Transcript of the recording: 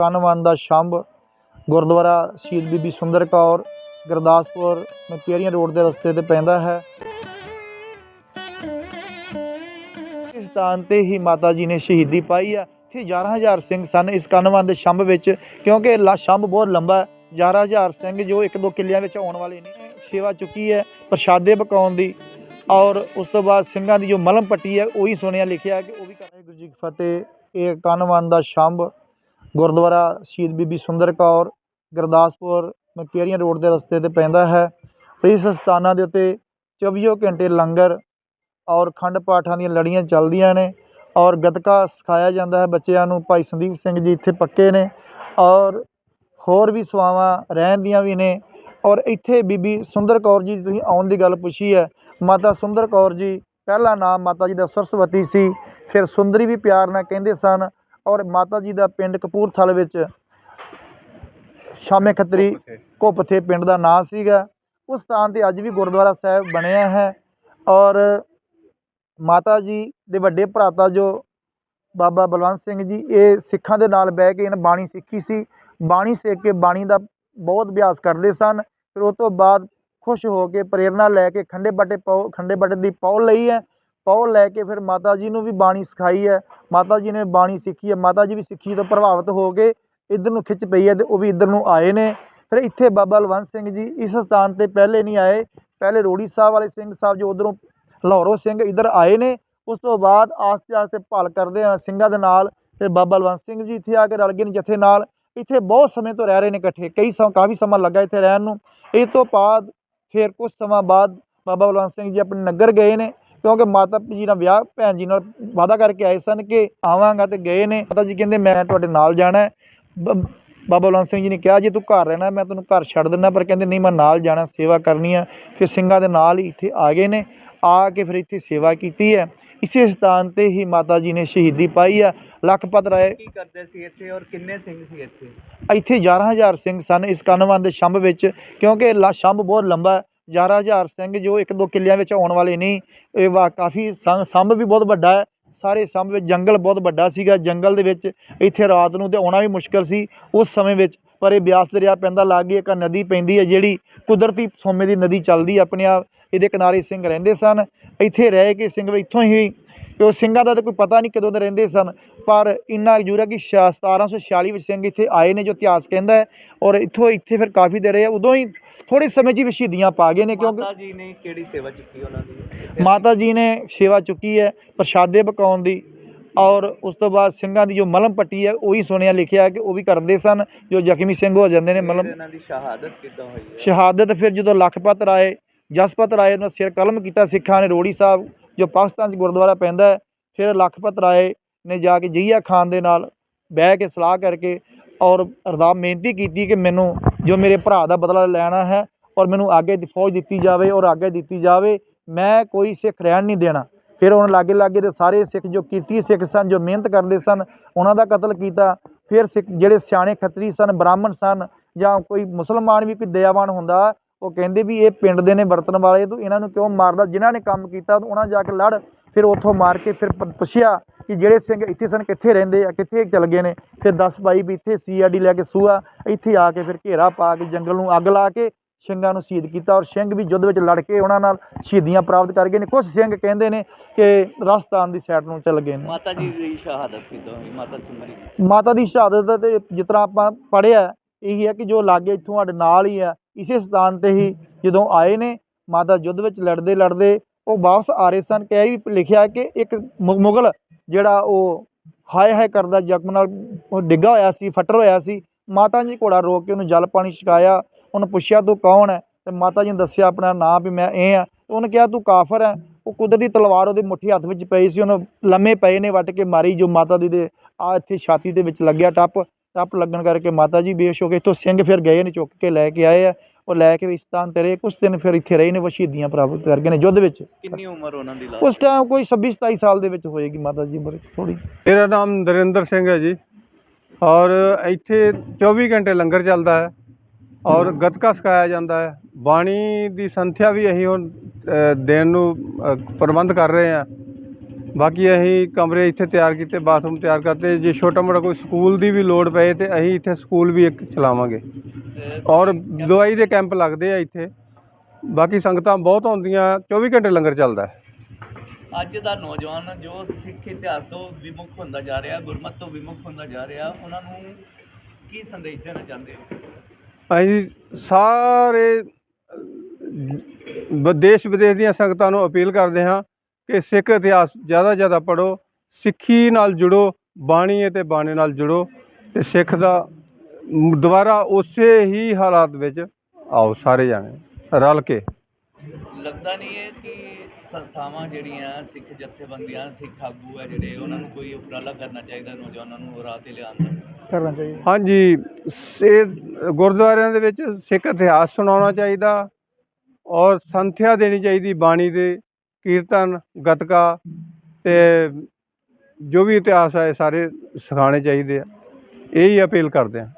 ਕੰਨਵਨ ਦਾ Shambh, Gurdwara Shaheed Bibi Sundar Kaur, Gurdaspur Mukerian road ਦੇ ਰਸਤੇ ਤੇ ਪੈਂਦਾ ਹੈ। ਇਸ ਸਥਾਨ ਤੇ ਹੀ ਮਾਤਾ ਜੀ ਨੇ ਸ਼ਹੀਦੀ ਪਾਈ ਆ ਇੱਥੇ 11000 ਸਿੰਘ ਸਨ ਇਸ ਕੰਨਵਨ ਦੇ ਸ਼ੰਭ ਵਿੱਚ, ਕਿਉਂਕਿ ਲਾ ਸ਼ੰਭ ਬਹੁਤ ਲੰਬਾ ਹੈ। 11000 ਸਿੰਘ ਜੋ ਇੱਕ ਦੋ ਕਿੱਲਿਆਂ ਵਿੱਚ ਆਉਣ ਵਾਲੇ ਨੇ, ਸੇਵਾ ਚੁੱਕੀ ਹੈ ਪ੍ਰਸ਼ਾਦੇ ਪਕਾਉਣ ਦੀ। ਔਰ ਉਸ ਤੋਂ ਬਾਅਦ ਸਿੰਘਾਂ ਦੀ ਜੋ ਮਲਮ ਪੱਟੀ ਹੈ, ਉਹੀ ਸੁਣਿਆ ਲਿਖਿਆ ਕਿ ਉਹ ਵੀ ਕਰ ਗੁਰੂ ਜੀ ਫਤਿਹ। ਇਹ ਕੰਨਵਨ ਦਾ ਸ਼ੰਭ ਗੁਰਦੁਆਰਾ ਸ਼ਹੀਦ ਬੀਬੀ ਸੁੰਦਰ ਕੌਰ, ਗੁਰਦਾਸਪੁਰ ਮਕੇਰੀਆਂ ਰੋਡ ਦੇ ਰਸਤੇ ਤੇ ਪੈਂਦਾ ਹੈ। ਇਸ ਸਥਾਨਾਂ ਦੇ ਉੱਤੇ 24 ਘੰਟੇ ਲੰਗਰ ਔਰ ਖੰਡ ਪਾਠਾਂ ਦੀਆਂ ਲੜੀਆਂ ਚੱਲਦੀਆਂ ਨੇ ਔਰ ਗੱਤਕਾ ਸਿਖਾਇਆ ਜਾਂਦਾ ਹੈ ਬੱਚਿਆਂ ਨੂੰ। ਭਾਈ ਸੰਦੀਪ ਸਿੰਘ ਜੀ ਇੱਥੇ ਪੱਕੇ ਨੇ ਔਰ ਹੋਰ ਵੀ ਸਵਾਵਾਂ ਰਹਿਣ ਦੀਆਂ ਵੀ ਨੇ ਔਰ ਇੱਥੇ ਬੀਬੀ ਸੁੰਦਰ ਕੌਰ ਜੀ ਤੁਸੀਂ ਆਉਣ ਦੀ ਗੱਲ ਪੁੱਛੀ ਹੈ, ਮਾਤਾ ਸੁੰਦਰ ਕੌਰ ਜੀ, ਪਹਿਲਾ ਨਾਮ ਮਾਤਾ ਜੀ ਦਾ ਸਰਸਵਤੀ ਸੀ, ਫਿਰ ਸੁੰਦਰੀ ਵੀ ਪਿਆਰ ਨਾਲ ਕਹਿੰਦੇ ਸਨ ਔਰ ਮਾਤਾ ਜੀ ਦਾ ਪਿੰਡ ਕਪੂਰਥਲ ਵਿੱਚ ਸ਼ਾਮੇ ਖੱਤਰੀ ਘੁੱਪਥੇ ਪਿੰਡ ਦਾ ਨਾਂ ਸੀਗਾ। ਉਸ ਸਥਾਨ ਤੇ ਅੱਜ ਵੀ ਗੁਰਦੁਆਰਾ ਸਾਹਿਬ ਬਣਿਆ ਹੈ ਔਰ ਮਾਤਾ ਜੀ ਦੇ ਵੱਡੇ ਭਰਾਤਾ ਜੋ ਬਾਬਾ ਬਲਵੰਤ ਸਿੰਘ ਜੀ ਇਹ ਸਿੱਖਾਂ ਦੇ ਨਾਲ ਬਹਿ ਕੇ ਇਹਨਾਂ ਬਾਣੀ ਸਿੱਖੀ ਸੀ। ਬਾਣੀ ਸਿੱਖ ਕੇ ਬਾਣੀ ਦਾ ਬਹੁਤ ਅਭਿਆਸ ਕਰਦੇ ਸਨ। ਫਿਰ ਉਹ ਤੋਂ ਬਾਅਦ ਖੁਸ਼ ਹੋ ਕੇ ਪ੍ਰੇਰਣਾ ਲੈ ਕੇ ਖੰਡੇ ਬਾਟੇ ਖੰਡੇ ਬਾਟੇ ਦੀ ਪੌ ਲਈ ਹੈ। ਪੌ ਲੈ ਕੇ ਫਿਰ ਮਾਤਾ ਜੀ ਨੂੰ ਵੀ ਬਾਣੀ ਸਿਖਾਈ ਹੈ, ਮਾਤਾ ਜੀ ਨੇ ਬਾਣੀ ਸਿੱਖੀ ਹੈ, ਮਾਤਾ ਜੀ ਵੀ ਸਿੱਖੀ ਤੋਂ ਪ੍ਰਭਾਵਿਤ ਹੋ ਕੇ ਇੱਧਰ ਨੂੰ ਖਿੱਚ ਪਈ ਹੈ ਤੇ ਉਹ ਵੀ ਇੱਧਰ ਨੂੰ ਆਏ ਨੇ। ਫਿਰ ਇੱਥੇ ਬਾਬਾ ਬਲਵੰਤ ਸਿੰਘ ਜੀ ਇਸ ਸਥਾਨ ਤੇ ਪਹਿਲੇ ਨਹੀਂ ਆਏ, ਪਹਿਲੇ ਰੋੜੀ ਸਾਹਿਬ ਵਾਲੇ ਸਿੰਘ ਸਾਹਿਬ ਜੋ ਉਧਰੋਂ ਲਾਹੌਰੋਂ ਸਿੰਘ ਇੱਧਰ ਆਏ ਨੇ, ਉਸ ਤੋਂ ਬਾਅਦ ਆਸਤੇ ਆਸਤੇ ਭਾਲ ਕਰਦੇ ਆ ਸਿੰਘਾਂ ਦੇ ਨਾਲ, ਫਿਰ ਬਾਬਾ ਬਲਵੰਤ ਸਿੰਘ ਜੀ ਇੱਥੇ ਆ ਕੇ ਰਲ ਗਏ ਨੇ ਜਥੇ ਨਾਲ। ਇੱਥੇ ਬਹੁਤ ਸਮੇਂ ਤੋਂ ਰਹਿ ਰਹੇ ਨੇ ਇਕੱਠੇ, ਕਈ ਸਮ, ਕਾਫੀ ਸਮਾਂ ਲੱਗਾ ਇੱਥੇ ਰਹਿਣ ਨੂੰ। ਇਸ ਤੋਂ ਬਾਅਦ, ਫਿਰ ਕੁਝ ਸਮਾਂ ਬਾਅਦ ਬਾਬਾ ਬਲਵੰਤ ਸਿੰਘ ਜੀ ਆਪਣੇ ਨਗਰ ਗਏ ਨੇ ਕਿਉਂਕਿ ਮਾਤਾ ਜੀ ਨਾਲ ਵਿਆਹ ਭੈਣ ਜੀ ਨਾਲ ਵਾਅਦਾ ਕਰਕੇ ਆਏ ਸਨ ਕਿ ਆਵਾਂਗਾ ਤੇ ਗਏ ਨੇ। ਮਾਤਾ ਜੀ ਕਹਿੰਦੇ ਮੈਂ ਤੁਹਾਡੇ ਨਾਲ ਜਾਣਾ ਬਾਬਾ ਬਲਵੰਤ ਸਿੰਘ ਜੀ ਨੇ ਕਿਹਾ ਜੇ ਤੂੰ ਘਰ ਰਹਿਣਾ ਮੈਂ ਤੈਨੂੰ ਘਰ ਛੱਡ ਦਿੰਦਾ ਪਰ ਕਹਿੰਦੇ ਨਹੀਂ ਮੈਂ ਨਾਲ ਜਾਣਾ ਸੇਵਾ ਕਰਨੀ ਆ ਫਿਰ ਸਿੰਘਾਂ ਦੇ ਨਾਲ ਹੀ ਇੱਥੇ ਆ ਗਏ ਨੇ। ਆ ਕੇ ਫਿਰ ਇੱਥੇ ਸੇਵਾ ਕੀਤੀ ਹੈ। ਇਸੇ ਸਥਾਨ ਤੇ ਹੀ ਮਾਤਾ ਜੀ ਨੇ ਸ਼ਹੀਦੀ ਪਾਈ ਆ ਲਖਪਤ ਰਾਏ ਕੀ ਕਰਦੇ ਸੀ ਇੱਥੇ ਔਰ ਕਿੰਨੇ ਸਿੰਘ ਸੀ ਇੱਥੇ? ਇੱਥੇ 11000 ਸਿੰਘ ਸਨ ਇਸ ਕੰਨਵਨ ਦੇ ਸ਼ੰਭ ਵਿੱਚ। ਕਿਉਂਕਿ ਸ਼ੰਭ ਬਹੁਤ ਲੰਬਾ 11000 ਸਿੰਘ ਜੋ ਇੱਕ ਦੋ ਕਿੱਲਿਆਂ ਵਿੱਚ ਆਉਣ ਵਾਲੇ ਨਹੀਂ ਇਹ ਵਾ ਕਾਫੀ ਸੰ- ਸੰਭ ਵੀ ਬਹੁਤ ਵੱਡਾ ਹੈ, ਸਾਰੇ ਸੰਭ ਵਿੱਚ ਜੰਗਲ ਬਹੁਤ ਵੱਡਾ ਸੀਗਾ, ਜੰਗਲ ਦੇ ਵਿੱਚ ਇੱਥੇ ਰਾਤ ਨੂੰ ਤੇ ਆਉਣਾ ਵੀ ਮੁਸ਼ਕਲ ਸੀ, ਉਸ ਸਮੇਂ ਵਿੱਚ ਪਰ ਇਹ ਬਿਆਸ ਦਰਿਆ ਪੈਂਦਾ ਲਾਗੇ ਇੱਕ ਨਦੀ ਪੈਂਦੀ ਹੈ, ਜਿਹੜੀ ਕੁਦਰਤੀ ਸੋਮੇ ਦੀ ਨਦੀ ਚੱਲਦੀ ਆਪਣੇ ਆਪ, ਇਹਦੇ ਕਿਨਾਰੇ ਸਿੰਘ ਰਹਿੰਦੇ ਸਨ, ਇੱਥੇ ਰਹਿ ਕੇ ਸਿੰਘ ਇੱਥੋਂ ਹੀ ਤੇ ਉਹ ਸਿੰਘਾਂ ਦਾ ਤਾਂ ਕੋਈ ਪਤਾ ਨਹੀਂ ਕਦੋਂ ਦੇ ਰਹਿੰਦੇ ਸਨ। ਪਰ ਇੰਨਾ ਜ਼ਰੂਰ ਹੈ ਕਿ ਛਿਆ- 1746 ਵਿੱਚ ਸਿੰਘ ਇੱਥੇ ਆਏ ਨੇ ਜੋ ਇਤਿਹਾਸ ਕਹਿੰਦਾ ਹੈ। ਔਰ ਇੱਥੋਂ ਇੱਥੇ ਫਿਰ ਕਾਫੀ ਦੇਰ ਰਹੇ ਆ। ਉਦੋਂ ਹੀ ਥੋੜੇ ਸਮੇਂ 'ਚ ਸ਼ਹੀਦੀਆਂ ਪਾ ਗਏ ਨੇ ਕਿਉਂਕਿ ਮਾਤਾ ਜੀ ਨੇ ਕਿਹੜੀ ਸੇਵਾ ਚੁੱਕੀ ਉਹਨਾਂ ਦੀ? ਮਾਤਾ ਜੀ ਨੇ ਸੇਵਾ ਚੁੱਕੀ ਹੈ ਪ੍ਰਸ਼ਾਦੇ ਪਕਾਉਣ ਦੀ। ਔਰ ਉਸ ਤੋਂ ਬਾਅਦ ਸਿੰਘਾਂ ਦੀ ਜੋ ਮਲਮ ਪੱਟੀ ਹੈ ਉਹੀ ਸੁਣਿਆ ਲਿਖਿਆ ਕਿ ਉਹ ਵੀ ਕਰਦੇ ਸਨ ਜੋ ਜ਼ਖਮੀ ਸਿੰਘ ਹੋ ਜਾਂਦੇ ਨੇ ਮਲਮ। ਇਹਨਾਂ ਦੀ ਸ਼ਹਾਦਤ ਕਿੱਦਾਂ ਹੋਈ ਹੈ? ਸ਼ਹਾਦਤ ਫਿਰ ਜਦੋਂ ਲਖਪਤ ਰਾਏ ਜਸਪਤ ਰਾਏ ਨੂੰ ਸਿਰ ਕਲਮ ਕੀਤਾ ਸਿੱਖਾਂ ਨੇ ਰੋੜੀ ਸਾਹਿਬ ਜੋ ਪਾਕਿਸਤਾਨ 'ਚ ਗੁਰਦੁਆਰਾ ਪੈਂਦਾ ਫਿਰ ਲਖਪਤ ਰਾਏ ਨੇ ਜਾ ਕੇ ਜਹੀਆ ਖਾਨ ਦੇ ਨਾਲ ਬਹਿ ਕੇ ਸਲਾਹ ਕਰਕੇ ਔਰ ਅਰਦਾਸ ਬੇਨਤੀ ਕੀਤੀ ਕਿ ਮੈਨੂੰ ਜੋ ਮੇਰੇ ਭਰਾ ਦਾ ਬਦਲਾ ਲੈਣਾ ਹੈ ਔਰ ਮੈਨੂੰ ਆਗੇ ਦੀ ਫੌਜ ਦਿੱਤੀ ਜਾਵੇ ਔਰ ਅੱਗੇ ਦਿੱਤੀ ਜਾਵੇ, ਮੈਂ ਕੋਈ ਸਿੱਖ ਰਹਿਣ ਨਹੀਂ ਦੇਣਾ। ਫਿਰ ਉਹਨਾਂ ਲਾਗੇ ਲਾਗੇ ਦੇ ਸਾਰੇ ਸਿੱਖ ਜੋ ਕੀਰਤੀ ਸਿੱਖ ਸਨ, ਜੋ ਮਿਹਨਤ ਕਰਦੇ ਸਨ, ਉਹਨਾਂ ਦਾ ਕਤਲ ਕੀਤਾ। ਫਿਰ ਸਿੱਖ ਜਿਹੜੇ ਸਿਆਣੇ ਖੱਤਰੀ ਸਨ, ਬ੍ਰਾਹਮਣ ਸਨ ਜਾਂ ਕੋਈ ਮੁਸਲਮਾਨ ਵੀ ਕੋਈ ਦਇਆਵਾਨ ਹੁੰਦਾ ਉਹ ਕਹਿੰਦੇ ਵੀ ਇਹ ਪਿੰਡ ਦੇ ਨੇ ਵਰਤਣ ਵਾਲੇ ਤੂੰ ਇਹਨਾਂ ਨੂੰ ਕਿਉਂ ਮਾਰਦਾ? ਜਿਨ੍ਹਾਂ ਨੇ ਕੰਮ ਕੀਤਾ ਉਹਨਾਂ ਜਾ ਕੇ ਲੜ। ਫਿਰ ਉੱਥੋਂ ਮਾਰ ਕੇ ਫਿਰ ਪੁੱਛਿਆ ਕਿ ਜਿਹੜੇ ਸਿੰਘ ਇੱਥੇ ਸਨ ਕਿੱਥੇ ਰਹਿੰਦੇ ਆ ਕਿੱਥੇ ਚਲ ਗਏ ਨੇ? ਫਿਰ 10 ਬਾਈ ਵੀ ਇੱਥੇ ਸੀਆਰਡੀ ਲੈ ਕੇ ਸੂਆ ਇੱਥੇ ਆ ਕੇ ਫਿਰ ਘੇਰਾ ਪਾ ਕੇ ਜੰਗਲ ਨੂੰ ਅੱਗ ਲਾ ਕੇ ਸਿੰਘਾਂ ਨੂੰ ਸ਼ਹੀਦ ਕੀਤਾ ਔਰ ਸਿੰਘ ਵੀ ਯੁੱਧ ਵਿੱਚ ਲੜ ਕੇ ਉਹਨਾਂ ਨਾਲ ਸ਼ਹੀਦੀਆਂ ਪ੍ਰਾਪਤ ਕਰ ਗਏ ਨੇ। ਕੁਝ ਸਿੰਘ ਕਹਿੰਦੇ ਨੇ ਕਿ ਰਾਜਸਥਾਨ ਦੀ ਸਾਈਡ ਨੂੰ ਚਲ ਗਏ ਨੇ। ਮਾਤਾ ਜੀ ਦੀ ਸ਼ਹਾਦਤ ਕਿੱਦਾਂ ਹੋਈ ਮਾਤਾ ਸੁੰਦਰੀ ਮਾਤਾ ਦੀ ਸ਼ਹਾਦਤ ਤੇ ਜਿਸ ਤਰ੍ਹਾਂ ਆਪਾਂ ਪੜ੍ਹਿਆ ਇਹੀ ਹੈ ਕਿ ਜੋ ਲਾਗੇ ਇੱਥੋਂ ਸਾਡੇ ਨਾਲ ਹੀ ਆ, ਇਸੇ ਸਥਾਨ ਤੇ ਹੀ ਜਦੋਂ ਆਏ ਨੇ, ਮਾਤਾ ਯੁੱਧ ਵਿੱਚ ਲੜਦੇ ਲੜਦੇ ਉਹ ਵਾਪਸ ਆ ਰਹੇ ਸਨ। ਕਿ ਇਹ ਵੀ ਲਿਖਿਆ ਕਿ ਇੱਕ ਮੁ- ਮੁਗਲ ਜਿਹੜਾ ਉਹ ਹਾਏ ਹਾਏ ਕਰਦਾ ਜ਼ਖਮ ਨਾਲ ਉਹ ਡਿੱਗਾ ਹੋਇਆ ਸੀ ਫੱਟਰ ਹੋਇਆ ਸੀ। ਮਾਤਾ ਜੀ ਘੋੜਾ ਰੋਕ ਕੇ ਉਹਨੂੰ ਜਲ ਪਾਣੀ ਛਕਾਇਆ, ਉਹਨੂੰ ਪੁੱਛਿਆ, ਤੂੰ ਕੌਣ ਹੈ? ਤੇ ਮਾਤਾ ਜੀ ਨੇ ਦੱਸਿਆ ਆਪਣਾ ਨਾਮ ਵੀ ਮੈਂ ਇਹ ਆ ਉਹਨੇ ਕਿਹਾ, ਤੂੰ ਕਾਫਰ ਹੈ। ਉਹ ਕੁਦਰਤੀ ਤਲਵਾਰ ਉਹਦੇ ਮੁੱਠੀ ਹੱਥ ਵਿੱਚ ਪਈ ਸੀ, ਉਹਨੂੰ ਲੰਮੇ ਪਏ ਨੇ ਵੱਟ ਕੇ ਮਾਰੀ, ਜੋ ਮਾਤਾ ਦੀ ਦੇ ਆ ਇੱਥੇ ਛਾਤੀ ਦੇ ਵਿੱਚ ਲੱਗਿਆ ਟੱਪ। ਟੱਪ ਲੱਗਣ ਕਰਕੇ ਮਾਤਾ ਜੀ ਬੇਹੋਸ਼ ਹੋ ਗਏ। ਇੱਥੋਂ ਸਿੰਘ ਫਿਰ ਗਏ ਨੇ ਚੁੱਕ ਕੇ ਲੈ ਕੇ ਆਏ ਆ ਉਹ ਲੈ ਕੇ ਵੀ ਇਸ ਸਥਾਨ ਤੇ ਰਹੇ। ਕੁਝ ਦਿਨ ਫਿਰ ਇੱਥੇ ਰਹੇ ਨੇ ਉਹ ਸ਼ਹੀਦੀਆਂ ਪ੍ਰਾਪਤ ਕਰ ਗਏ ਨੇ ਯੁੱਧ ਵਿੱਚ। ਕਿੰਨੀ ਉਮਰ ਉਹਨਾਂ ਦੀ ਲਾ ਉਸ ਟਾਈਮ ਕੋਈ 26 27 ਸਾਲ ਦੇ ਵਿੱਚ ਹੋਏਗੀ ਮਾਤਾ ਜੀ ਉਮਰ ਥੋੜੀ ਮੇਰਾ ਨਾਮ ਨਰਿੰਦਰ ਸਿੰਘ ਹੈ ਜੀ। ਔਰ ਇੱਥੇ 24 ਘੰਟੇ ਲੰਗਰ ਚੱਲਦਾ ਹੈ ਔਰ ਗੱਤਕਾ ਸਿਖਾਇਆ ਜਾਂਦਾ ਹੈ। ਬਾਣੀ ਦੀ ਸੰਥਿਆ ਵੀ ਅਸੀਂ ਹੁਣ ਦੇਣ ਨੂੰ ਪ੍ਰਬੰਧ ਕਰ ਰਹੇ ਹਾਂ। ਬਾਕੀ ਅਸੀਂ ਕਮਰੇ ਇੱਥੇ ਤਿਆਰ ਕੀਤੇ ਬਾਥਰੂਮ ਤਿਆਰ ਕਰਤੇ। ਜੇ ਛੋਟਾ ਮੋਟਾ ਕੋਈ ਸਕੂਲ ਦੀ ਵੀ ਲੋੜ ਪਏ ਤੇ ਅਸੀਂ ਇੱਥੇ ਸਕੂਲ ਵੀ ਇੱਕ ਚਲਾਵਾਂਗੇ। ਔਰ ਦਵਾਈ ਦੇ ਕੈਂਪ ਲੱਗਦੇ ਆ ਇੱਥੇ। ਬਾਕੀ ਸੰਗਤਾਂ ਬਹੁਤ ਆਉਂਦੀਆਂ 24 ਘੰਟੇ ਲੰਗਰ ਚੱਲਦਾ ਹੈ। ਅੱਜ ਦਾ ਨੌਜਵਾਨ ਜੋ ਸਿੱਖ ਇਤਿਹਾਸ ਤੋਂ ਵਿਮੁਖ ਹੁੰਦਾ ਜਾ ਰਿਹਾ ਗੁਰਮਤ ਤੋਂ ਵਿਮੁਖ ਹੁੰਦਾ ਜਾ ਰਿਹਾ ਉਹਨਾਂ ਨੂੰ ਕੀ ਸੰਦੇਸ਼ ਦੇਣਾ ਚਾਹੁੰਦੇ ਹੋ? ਅਸੀਂ ਸਾਰੇ ਦੇਸ਼ ਵਿਦੇਸ਼ ਦੀਆਂ ਸੰਗਤਾਂ ਨੂੰ ਅਪੀਲ ਕਰਦੇ ਹਾਂ ਕਿ ਸਿੱਖ ਇਤਿਹਾਸ ਜ਼ਿਆਦਾ ਜ਼ਿਆਦਾ ਪੜ੍ਹੋ ਸਿੱਖੀ ਨਾਲ ਜੁੜੋ ਬਾਣੀ ਅਤੇ ਬਾਣੇ ਨਾਲ ਜੁੜੋ ਤੇ ਸਿੱਖ ਦਾ ਦੁਬਾਰਾ ਉਸੇ ਹੀ ਹਾਲਾਤ ਵਿੱਚ ਆਓ ਸਾਰੇ ਜਾਣੇ ਰਲ ਕੇ। ਲੱਗਦਾ ਨਹੀਂ ਹੈ ਕਿ ਸੰਸਥਾਵਾਂ ਜਿਹੜੀਆਂ ਸਿੱਖ ਜਥੇਬੰਦੀਆਂ ਸਿੱਖ ਆਗੂ ਹੈ ਜਿਹੜੇ ਉਹਨਾਂ ਨੂੰ ਕੋਈ ਉਪਰਾਲਾ ਕਰਨਾ ਚਾਹੀਦਾ ਨੌਜਵਾਨਾਂ ਨੂੰ ਰਾਹ ਤੇ ਲਿਆਉਣ ਦਾ? ਕਰਨਾ ਚਾਹੀਦਾ। ਹਾਂਜੀ ਇਹ ਗੁਰਦੁਆਰਿਆਂ ਦੇ ਵਿੱਚ ਸਿੱਖ ਇਤਿਹਾਸ ਸੁਣਾਉਣਾ ਚਾਹੀਦਾ ਔਰ ਸੰਥਿਆ ਦੇਣੀ ਚਾਹੀਦੀ ਬਾਣੀ ਦੇ ਕੀਰਤਨ, ਗਤਕਾ ਤੇ ਜੋ ਵੀ ਇਤਿਹਾਸ ਹੈ ਇਹ ਸਾਰੇ ਸਿਖਾਉਣੇ ਚਾਹੀਦੇ ਆ। ਇਹੀ ਅਪੀਲ ਕਰਦੇ ਹਾਂ